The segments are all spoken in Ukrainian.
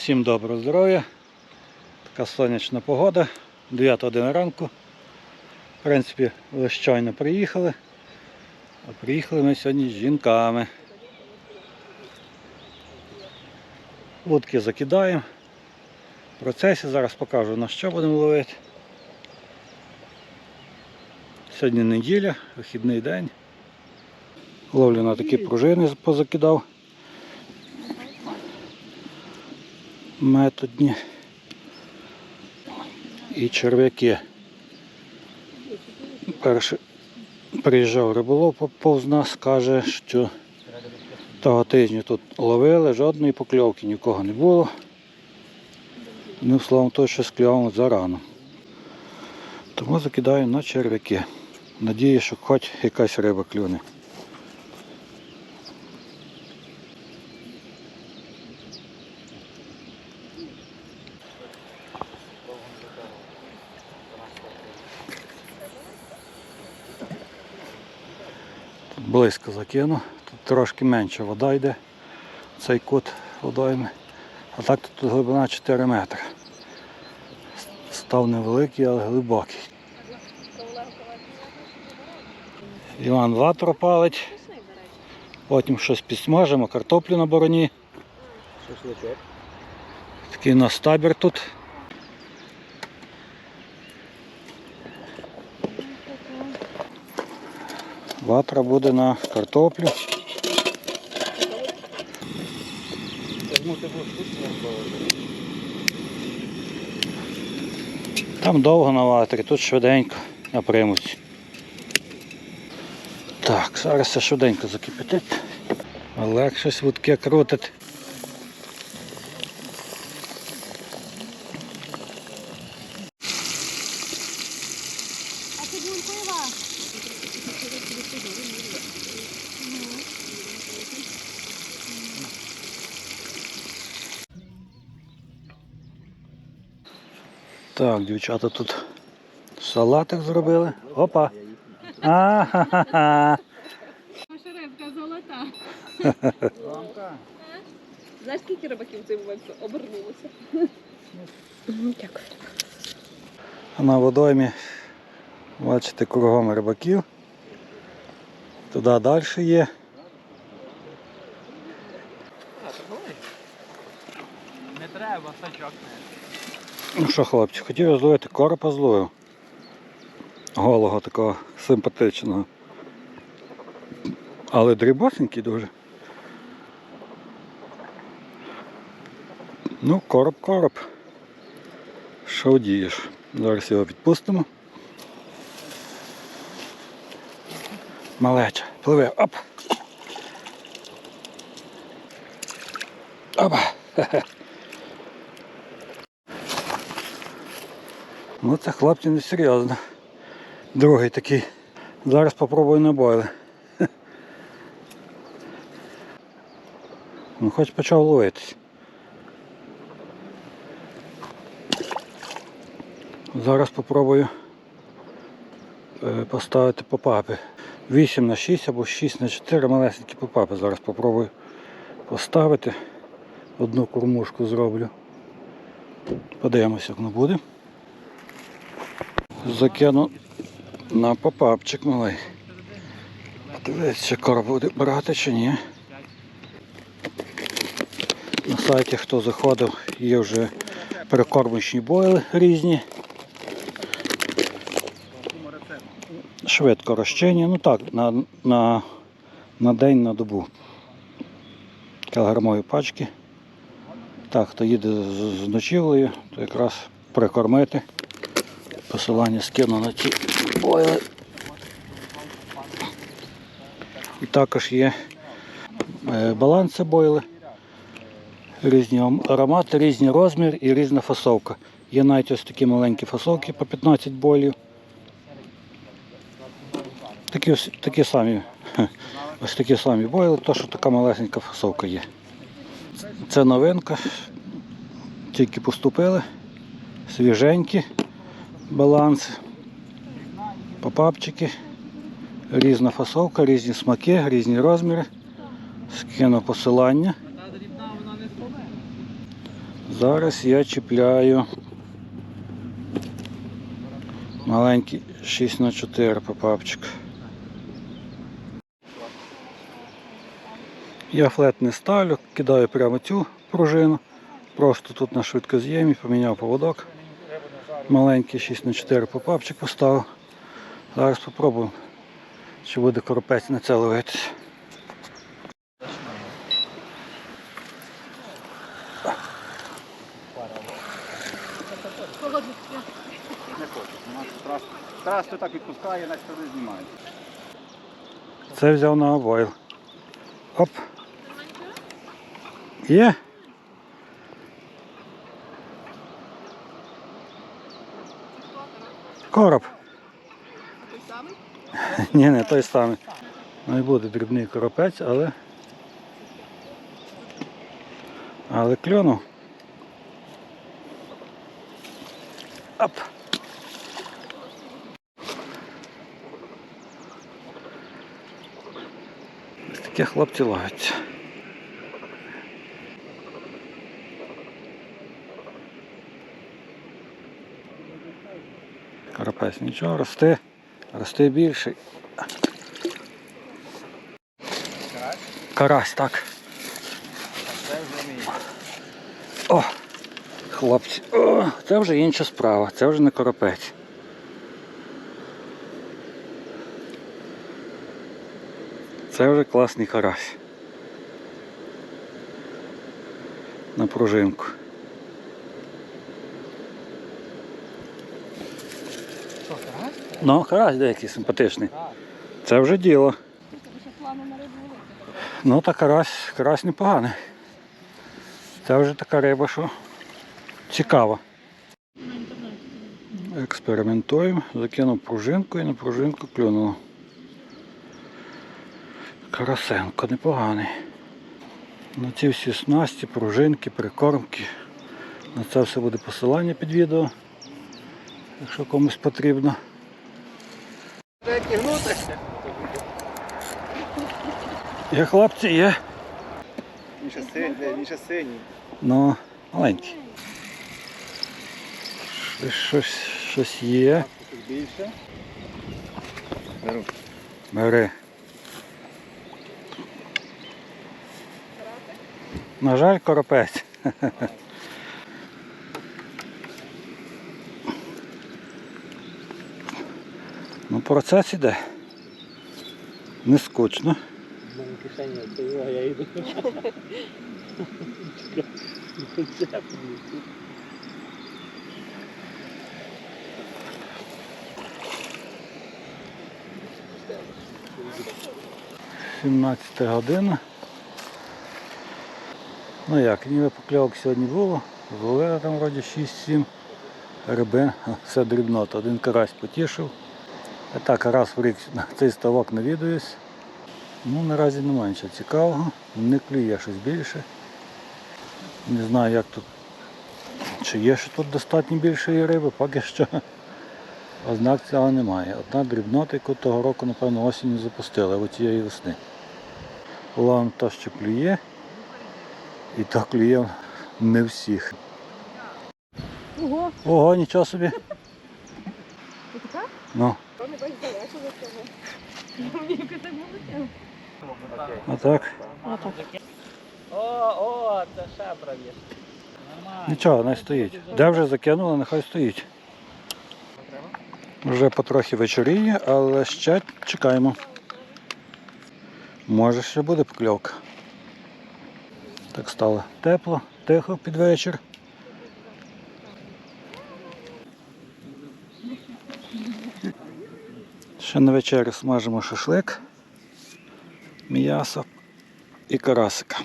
Всім доброго здоров'я. Така сонячна погода. 9 година ранку. В принципі, ви щойно приїхали. А приїхали ми сьогодні з жінками. Вудки закидаємо. В процесі зараз покажу на що будемо ловити. Сьогодні неділя, вихідний день. Ловлю на такі пружини позакидав. Методні. І черв'яки. Перший приїжджав риболов повз нас, каже, що того тижня тут ловили, жодної покльовки нікого не було. Ну, словом, то, що з зарано. Тому закидаю на черв'яки. Надію, що хоч якась риба клюне. Близько закину. Тут трошки менше вода йде. Цей кут водойми. А так тут глибина 4 метри. Став невеликий, але глибокий. Іван ватру палить. Потім щось підсмажимо, картоплю на бороні. Такий у нас табір тут. Ватра буде на картоплю. Там довго на ватрі, тут швиденько на. Так, зараз все швиденько закипятить. Легше вудки крутить. Так, дівчата тут салатик зробили. Опа! А-ха-ха-ха. Наша рибка золота. Знаєш, скільки рибаків цим випадку обернулося? Дякую. На водоймі бачите кругом рибаків. Туди далі є. Не треба, сачок не. Ну що, хлопці, хотів я зловити коропа зловив. Голого такого симпатичного. Але дрібосенький дуже. Ну, короб, короб. Що вдієш? Зараз його відпустимо. Малеча, пливе, оп. Опа. Хе-хе. Ну це хлопці не серйозно. Другий такий. Зараз попробую на бойли. Ну хоч почав ловитись. Зараз попробую е, поставити попапи. 8 на 6 або 6 на 4 малесенькі попапи. Зараз попробую поставити. Одну кормушку зроблю. Подивимося, як воно буде. Закину на попапчик малий. Подивись, чи короб буде брати чи ні. На сайті, хто заходив, є вже перекормочні бойли різні. Швидко розчинні, ну так, на, на, на день, на добу. Кілограмові пачки. Так, хто їде з ночівлею, то якраз прикормити. Посилання скину на ці бойли. І також є е, баланси бойли. Різні аромати, різні розмір і різна фасовка. Є навіть ось такі маленькі фасовки по 15 бойлів. Такі, ось- такі самі. Ось такі самі бойли, то що така малесенька фасовка є. Це новинка. Тільки поступили. Свіженькі баланс, попапчики, різна фасовка, різні смаки, різні розміри. Скину посилання. Зараз я чіпляю маленький 6х4 попапчик. Я флет не ставлю, кидаю прямо цю пружину. Просто тут на швидкоз'ємі поміняв поводок. Маленький 6х4 попапчик поставив. Зараз спробуємо, чи буде коропець на це ловитися. Не хочу. То так відпускає, наче тоді знімає. Це взяв на обойл. Оп. Є? Короб. Той самий? Ні, не той самий. Ну і буде дрібний коропець, але. Але клюнув. Оп. Ось такі хлопці ловляться. Коропець нічого, росте, росте більший. Карась, так. О, хлопці, о, це вже інша справа, це вже не коропець. Це вже класний карась. На пружинку. Що, Тарас? Ну, карась деякий симпатичний. Це вже діло. Ну та карась, карась непоганий. Це вже така риба, що цікава. Експериментуємо, закинув пружинку і на пружинку клюнуло. Карасенко непоганий. На ці всі снасті, пружинки, прикормки. На це все буде посилання під відео, якщо комусь потрібно. Треба тягнути. Є хлопці, є. Ще синій, ще синій. Ну, маленький. Щось, щось, щось є. Тут більше. Беру. Бери. На жаль, коропець. Ну, процес іде. Не скучно. Кишені відповіла, я йду. — 17 година. Ну як, ніби покльовок сьогодні було. Зловили там вроді 6-7 рибин, все дрібнота. Один карась потішив. А так раз в рік на цей ставок навідуюсь. Ну наразі немає нічого цікавого, не клює щось більше. Не знаю як тут, чи є ще тут достатньо більшої риби, поки що ознак цього немає. Одна дрібнота, яку того року, напевно, осінню запустили, або цієї весни. Ловим то, що клює, і то клює не всіх. Ого, Ого, нічого собі. Ну. Мені так було. Отак. О, о, це шебра є. Нічого, не стоїть. Де вже закинули, нехай стоїть. Вже потрохи вечоріє, але ще чекаємо. Може ще буде покльовка. Так стало тепло, тихо під вечір. Ще на вечерю смажимо шашлик, м'ясо і карасика.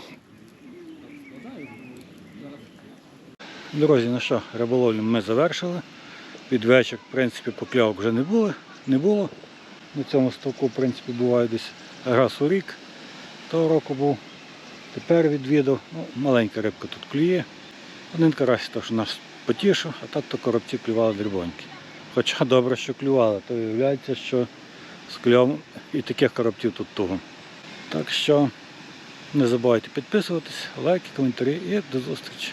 Друзі, ну що, риболовлю ми завершили. Під вечір, в принципі, покльовок вже не було. Не було. На цьому ставку, в принципі, буває десь раз у рік. Того року був. Тепер відвідав. Ну, маленька рибка тут клює. Один карась, то, що нас потішив, а так то коробці клювали дрібонькі. Хоча добре, що клювали, то виявляється, що з кльовом і таких коробців тут туго. Так що не забувайте підписуватись, лайки, коментарі і до зустрічі.